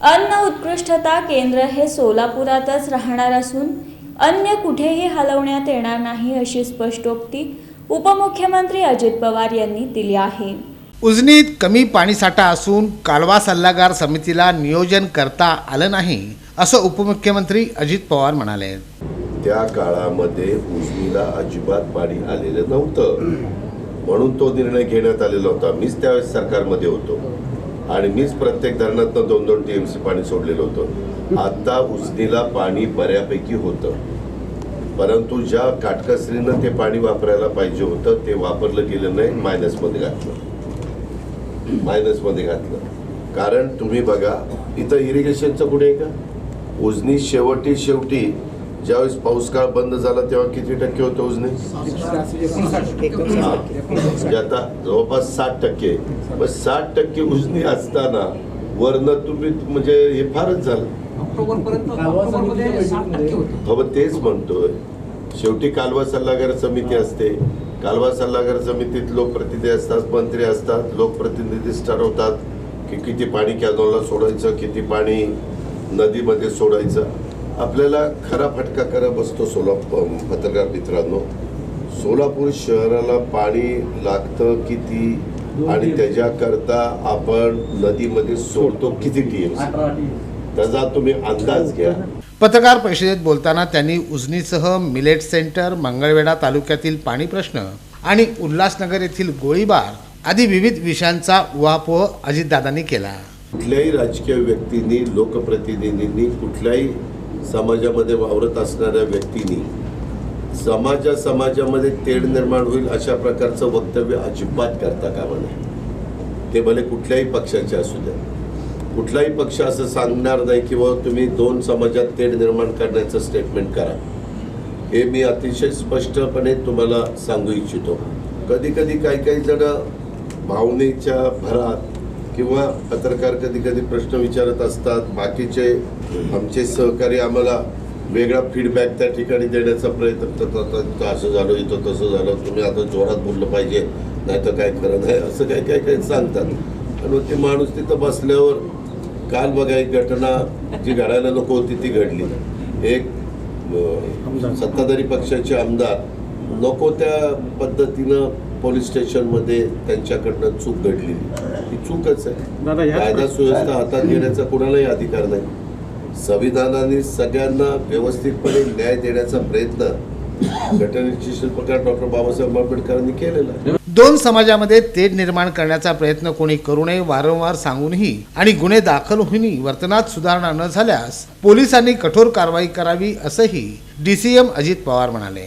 अन्न उत्कृष्टता केंद्र हे सोलापुरातच राहणार असून अन्य कुठेही हलवण्यात येणार नाही अशी स्पष्टोक्ती उपमुख्यमंत्री अजित पवार यांनी दिली आहे. उजनीत कमी पाणीसाठा असून कालवा सल्लागार समितीला नियोजन करता आलं नाही असं उपमुख्यमंत्री अजित पवार म्हणाले. त्या काळामध्ये उजनीला अजिबात पाणी आलेलं नव्हतं. म्हणून तो निर्णय घेण्यात आलेला होता. मीच त्यावेळेस सरकारमध्ये होतो. आणि मीच प्रत्येक धरणातनं दोन दोन टीएमसी पाणी सोडलेलं होतं. आता उजनीला पाणी बऱ्यापैकी होतं. परंतु ज्या काटकसरीनं ते पाणी वापरायला पाहिजे होतं ते वापरलं गेलं नाही मायनसमध्ये घातलं. मायनसमध्ये घातलं. कारण तुम्ही बघा इथं इरिगेशनचं कुठे आहे का? उजनी शेवटी शेवटी ज्यावेळेस पाऊस काळ बंद झाला तेव्हा किती टक्के होतं उजनी? आता जवळपास साठ टक्के. मग साठ टक्के उजनी असताना वरनं तुम्ही म्हणजे हे फारच झालं. होतं. हो तेच म्हणतोय. शेवटी कालवा सल्लागार समिती असते. कालवा सल्लागार समितीत लोकप्रतिनिधी असतात मंत्री असतात लोकप्रतिनिधीच ठरवतात की किती पाणी कॅनॉलला सोडायचं किती पाणी नदीमध्ये सोडायचं. आपल्याला खरा फटका करा बसतो सोलापूर पत्रकार मित्रांनो. सोलापूर शहराला पाणी लागतं किती? आणि त्याच्याकरता आपण नदीमध्ये सोडतो किती टीएमसी त्याचा तुम्ही अंदाज घ्या. पत्रकार परिषदेत बोलताना त्यांनी उजनीसह मिलेट सेंटर मंगळवेढा तालुक्यातील पाणी प्रश्न आणि उल्हासनगर येथील गोळीबार आदी विविध विषयांचा उहापोह अजितदादांनी केला. कुठल्याही राजकीय व्यक्तींनी लोकप्रतिनिधींनी कुठल्याही समाजामध्ये वावरत असणाऱ्या व्यक्तींनी समाजा समाजामध्ये तेढ निर्माण होईल अशा प्रकारचं वक्तव्य अजिबात करता कामा नये. ते भले कुठल्याही पक्षाचे असू द्या. कुठलाही पक्ष असं सांगणार नाही किंवा तुम्ही दोन समाजात तेढ निर्माण करण्याचं स्टेटमेंट करा. हे मी अतिशय स्पष्टपणे तुम्हाला सांगू इच्छितो. कधी कधी काही काही जण भावनेच्या भरात किंवा पत्रकार कधी कधी प्रश्न विचारत असतात बाकीचे आमचे सहकारी आम्हाला वेगळा फीडबॅक त्या ठिकाणी देण्याचा प्रयत्न करतात असं झालं इथं तसं झालं तुम्ही आता जोरात बोललं पाहिजे नाही तर काय खरं नाही असं काही काही काही सांगतात. आणि ते माणूस तिथं बसल्यावर काल बघा एक घटना जी घडायला नको होती ती घडली. एक सत्ताधारी पक्षाचे आमदार नको त्या पद्धतीनं पोलीस स्टेशनमध्ये त्यांच्याकडनं चूक घडली ही चूकच आहे. कायदा सुव्यवस्था हातात घेण्याचा कुणालाही अधिकार नाही. संविधानाने सगळ्यांना व्यवस्थितपणे न्याय देण्याचा प्रयत्न घटनेचे शिल्पकार डॉक्टर बाबासाहेब आंबेडकरांनी केलेला आहे. दोन समाजामध्ये तेढ निर्माण करण्याचा प्रयत्न कोणी करू नये वारंवार सांगूनही आणि गुन्हे दाखल होऊनही वर्तनात सुधारणा न झाल्यास पोलिसांनी कठोर कारवाई करावी असंही डीसीएम अजित पवार म्हणाले.